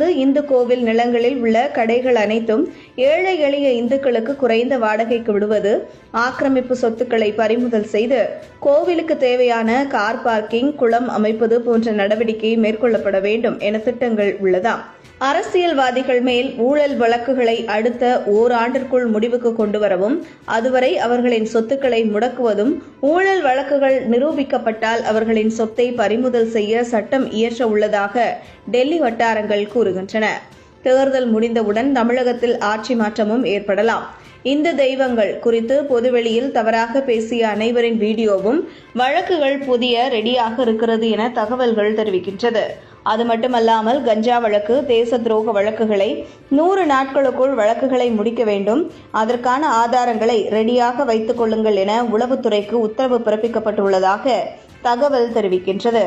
தொடர்ந்து இந்து கோவில் நிலங்களில் உள்ள கடைகள் அனைத்தும் ஏழை எளிய இந்துக்களுக்கு குறைந்த வாடகைக்கு விடுவது ஆக்கிரமிப்பு சொத்துக்களை பறிமுதல் செய்து கோவிலுக்கு தேவையான கார் பார்க்கிங் குளம் அமைப்பது போன்ற நடவடிக்கை மேற்கொள்ளப்பட வேண்டும் என திட்டங்கள் உள்ளதாம். அரசியல்வாதிகள் மேல் ஊழல் வழக்குகளை அடுத்த ஓராண்டிற்குள் முடிவுக்கு கொண்டுவரவும் அதுவரை அவர்களின் சொத்துக்களை முடக்குவதும் ஊழல் வழக்குகள் நிரூபிக்கப்பட்டால் அவர்களின் சொத்தை பறிமுதல் செய்ய சட்டம் இயற்ற உள்ளதாக டெல்லி வட்டாரங்கள் கூறுகின்றன. தேர்தல் முடிந்தவுடன் தமிழகத்தில் ஆட்சி மாற்றமும் ஏற்படலாம். இந்து தெய்வங்கள் குறித்து பொதுவெளியில் தவறாக பேசிய அனைவரின் வீடியோவும் வழக்குகள் புதிய ரெடியாக இருக்கிறது என தகவல்கள் தெரிவிக்கின்றது. அது மட்டுமல்லாமல் கஞ்சா வழக்கு தேச துரோக வழக்குகளை நூறு நாட்களுக்குள் வழக்குகளை முடிக்க வேண்டும். அதற்கான ஆதாரங்களை ரெடியாக வைத்துக் கொள்ளுங்கள் என உளவுத்துறைக்கு உத்தரவு பிறப்பிக்கப்பட்டுள்ளதாக தகவல் தெரிவிக்கின்றது.